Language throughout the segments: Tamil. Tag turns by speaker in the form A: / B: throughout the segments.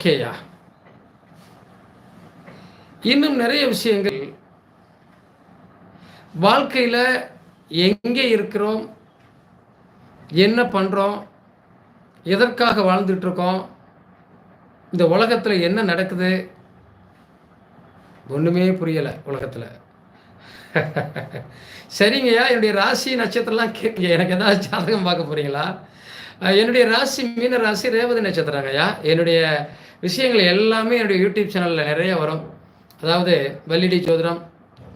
A: ஓகேயா இன்னும் நிறைய விஷயங்கள். வாழ்க்கையில் எங்கே இருக்கிறோம்? என்ன பண்ணுறோம் எதற்காக வாழ்ந்துட்டு இருக்கோம்? இந்த உலகத்தில் என்ன நடக்குது? ஒன்றுமே புரியலை உலகத்தில். சரிங்கய்யா என்னுடைய ராசி நட்சத்திரம்லாம் கேட்குங்க எனக்கு ஏதாவது ஜாதகம் பார்க்க போறீங்களா? என்னுடைய ராசி மீன ராசி ரேவதி நட்சத்திரங்கய்யா என்னுடைய விஷயங்கள் எல்லாமே என்னுடைய யூடியூப் சேனலில் நிறைய வரும். அதாவது வள்ளிடி ஜோதிடம்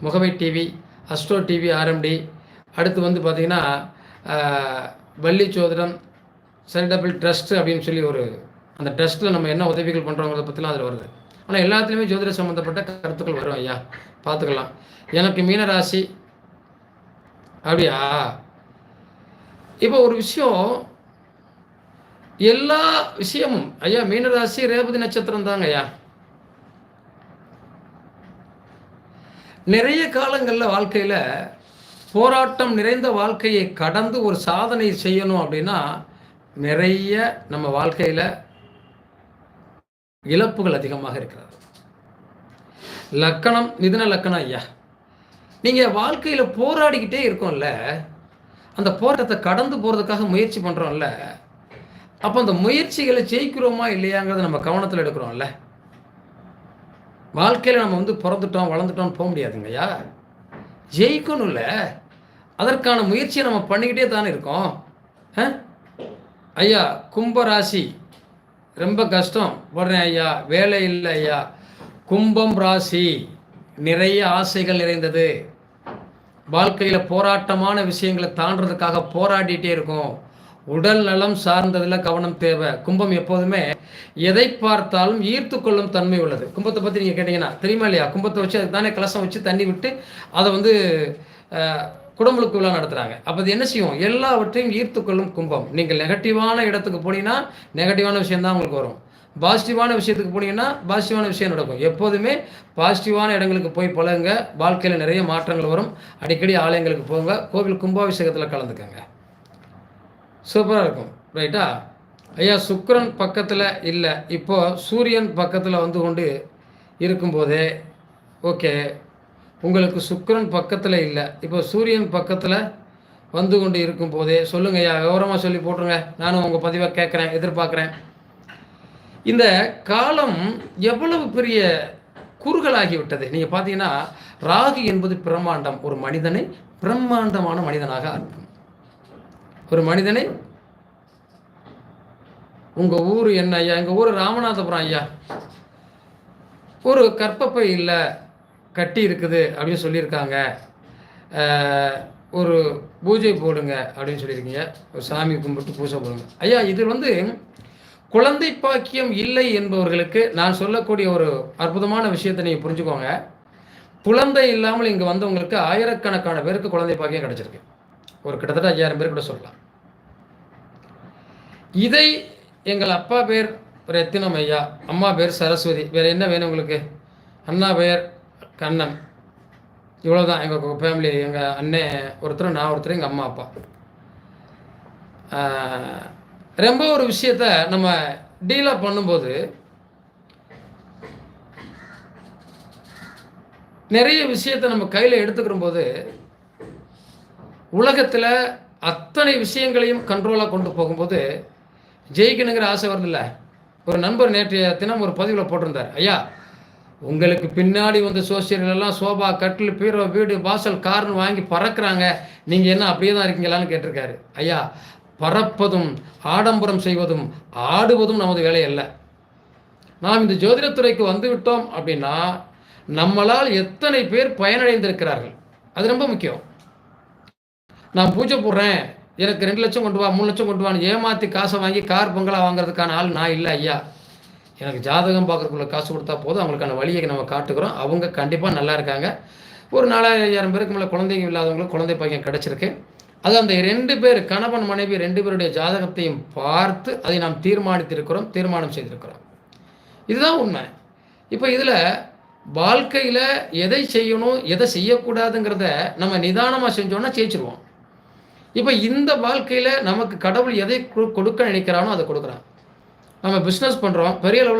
A: முகமை டிவி அஸ்ட்ரோ டிவி ஆர்எம்டி அடுத்து வந்து பார்த்திங்கன்னா வள்ளி ஜோதிடம் செரிடபிள் ட்ரஸ்ட் அப்படின்னு சொல்லி ஒரு அந்த ட்ரஸ்ட்டில் நம்ம என்ன உதவிகள் பண்ணுறோங்கிறத பற்றிலாம் அதில் வருது. ஆனால் எல்லாத்துலேயுமே ஜோதிட சம்மந்தப்பட்ட கருத்துக்கள் வரும் ஐயா. பார்த்துக்கலாம் எனக்கு மீனராசி அப்படியா? இப்போ ஒரு விஷயம் எல்லா விஷயமும் ஐயா மீனராசி ரேவதி நட்சத்திரம் தாங்க ஐயா. நிறைய காலங்களில் வாழ்க்கையில் போராட்டம் நிறைந்த வாழ்க்கையை கடந்து ஒரு சாதனை செய்யணும் அப்படின்னா நிறைய நம்ம வாழ்க்கையில் இழப்புகள் அதிகமாக இருக்கிறது. லக்கணம் மிதுன லக்கணம் ஐயா. நீங்கள் வாழ்க்கையில் போராடிக்கிட்டே இருக்கோம்ல அந்த போராட்டத்தை கடந்து போகிறதுக்காக முயற்சி பண்ணுறோம்ல அப்போ அந்த முயற்சிகளை ஜெயிக்கிறோமா இல்லையாங்கிறத நம்ம கவனத்தில் எடுக்கிறோம்ல. வாழ்க்கையில் நம்ம வந்து பிறந்துட்டோம் வளர்ந்துட்டோம்னு போக முடியாதுங்கய்யா ஜெயிக்கணும்ல. அதற்கான முயற்சியை நம்ம பண்ணிக்கிட்டே தானே இருக்கோம். ஆ? ஐயா கும்பராசி. ரொம்ப கஷ்டம். போடுறேன் ஐயா. வேலை இல்லை ஐயா. கும்பம் ராசி. நிறைய ஆசைகள் நிறைந்தது. வாழ்க்கையில் போராட்டமான விஷயங்களை தாண்டறதுக்காக போராடிட்டே இருக்கும். உடல் நலம் சார்ந்ததில் கவனம் தேவை. கும்பம் எப்போதுமே எதை பார்த்தாலும் ஈர்த்து கொள்ளும் தன்மை உள்ளது. கும்பத்தை பற்றி நீங்கள் கேட்டிங்கன்னா தெரியுமா இல்லையா? கும்பத்தை வச்சு அதுக்கு தானே கலசம் வச்சு தண்ணி விட்டு அதை வந்து அஹ், குடமுழுக்கு விழா நடத்துகிறாங்க அப்போ அது என்ன செய்யும்? எல்லாவற்றையும் ஈர்த்து கொள்ளும் கும்பம். நீங்கள் நெகட்டிவான இடத்துக்கு போனீங்கன்னா நெகட்டிவான விஷயம்தான் உங்களுக்கு வரும். பாசிட்டிவான விஷயத்துக்கு போனீங்கன்னா பாசிட்டிவான விஷயம் நடக்கும். எப்போதுமே பாசிட்டிவான இடங்களுக்கு போய் பழகுங்க. வாழ்க்கையில் நிறைய மாற்றங்கள் வரும். அடிக்கடி ஆலயங்களுக்கு போங்க. கோவில் கும்பாபிஷேகத்தில் கலந்துக்கங்க. சூப்பராக இருக்கும் ரைட்டா ஐயா சுக்கரன் பக்கத்தில் இல்லை. இப்போது சூரியன் பக்கத்தில் வந்து கொண்டு இருக்கும்போதே ஓகே உங்களுக்கு சுக்கரன் பக்கத்தில் இல்லை. இப்போ சூரியன் பக்கத்தில் வந்து கொண்டு இருக்கும்போதே சொல்லுங்க ஐயா விவரமாக சொல்லி போட்டுருங்க. நானும் உங்கள் பதிவாக கேட்குறேன் எதிர்பார்க்குறேன். இந்த காலம் எவ்வளவு பெரிய குறுகலாகிவிட்டது? நீங்கள் பார்த்தீங்கன்னா ராகு என்பது பிரம்மாண்டம். ஒரு மனிதனை பிரம்மாண்டமான மனிதனாக ஆக்கும். ஒரு மனிதனை உங்கள் ஊர் என்ன ஐயா? எங்கள் ஊர் ராமநாதபுரம் ஐயா. ஒரு கற்பப்பை இல்லை கட்டி இருக்குது அப்படின்னு சொல்லியிருக்காங்க. ஒரு பூஜை போடுங்க அப்படின்னு சொல்லியிருக்கீங்க. ஒரு சாமி கும்பிட்டு பூஜை போடுங்க. ஐயா இது வந்து குழந்தை பாக்கியம் இல்லை என்பவர்களுக்கு நான் சொல்லக்கூடிய ஒரு அற்புதமான விஷயத்தை நீங்கள் புரிஞ்சுக்கோங்க. குழந்தை இல்லாமல் இங்கே வந்தவங்களுக்கு ஆயிரக்கணக்கான பேருக்கு குழந்தை பாக்கியம் கிடைச்சிருக்கு. ஒரு கிட்டத்தட்ட ஐயாயிரம் பேர் கூட சொல்லலாம். இதை எங்கள் அப்பா பேர் ரத்தினம் ஐயா அம்மா பேர் சரஸ்வதி. வேறு என்ன வேணும் உங்களுக்கு? அண்ணா பேர் கண்ணன். இவ்வளோ தான் எங்கள் ஃபேமிலி எங்கள் அண்ணன் ஒருத்தர் நான் ஒருத்தர் எங்கள் அம்மா அப்பா. ரொம்ப ஒரு விஷயத்த நம்ம டீலாக பண்ணும்போது நிறைய விஷயத்தை நம்ம கையில் எடுத்துக்கிற போது உலகத்தில் அத்தனை விஷயங்களையும் கண்ட்ரோலாக கொண்டு போகும்போது ஜெயிக்கணுங்கிற ஆசை வருதுல்ல ஒரு நண்பர் நேற்றைய தினம் ஒரு பதிவில் போட்டிருந்தார். ஐயா உங்களுக்கு பின்னாடி வந்து சோசியல் எல்லாம் சோபா கட்டில் பீரோ வீடு வாசல் கார்னு வாங்கி பறக்கிறாங்க. நீங்கள் என்ன அப்படியே தான் இருக்கீங்களான்னு கேட்டிருக்காரு. ஐயா பறப்பதும் ஆடம்பரம் செய்வதும் ஆடுவதும் நமது வேலை அல்ல. நாம் இந்த ஜோதிடத்துறைக்கு வந்து விட்டோம் அப்படின்னா நம்மளால் எத்தனை பேர் பயனடைந்திருக்கிறார்கள்? அது ரொம்ப முக்கியம். நான் பூஜை போடுறேன். எனக்கு ரெண்டு லட்சம் கொண்டு வா மூணு லட்சம் கொண்டு வான்னு ஏமாற்றி காசை வாங்கி கார் பங்களா வாங்குறதுக்கான ஆள் நான் இல்லை ஐயா. எனக்கு ஜாதகம் பார்க்கறதுக்குள்ள காசு கொடுத்தா போதும் அவங்களுக்கான வழியை நம்ம காட்டுக்கிறோம். அவங்க கண்டிப்பாக நல்லா இருக்காங்க. ஒரு நாலாயிரம் பேருக்கு மேலே குழந்தைங்க இல்லாதவங்களுக்கு குழந்தை பையன் கிடச்சிருக்கு. அது அந்த ரெண்டு பேர் கணவன் மனைவி ரெண்டு பேருடைய ஜாதகத்தையும் பார்த்து அதை நாம் தீர்மானித்திருக்கிறோம் தீர்மானம் செய்திருக்கிறோம். இதுதான் உண்மை. இப்போ இதில் வாழ்க்கையில் எதை செய்யணும் எதை செய்யக்கூடாதுங்கிறத நம்ம நிதானமாக செஞ்சோன்னா ஜெயிச்சிருவோம். இப்போ இந்த வாழ்க்கையில் நமக்கு கடவுள் எதை கொடுக்க நினைக்கிறானோ அதை கொடுக்குறான். நம்ம பிஸ்னஸ் பண்ணுறோம் பெரிய லெவலில்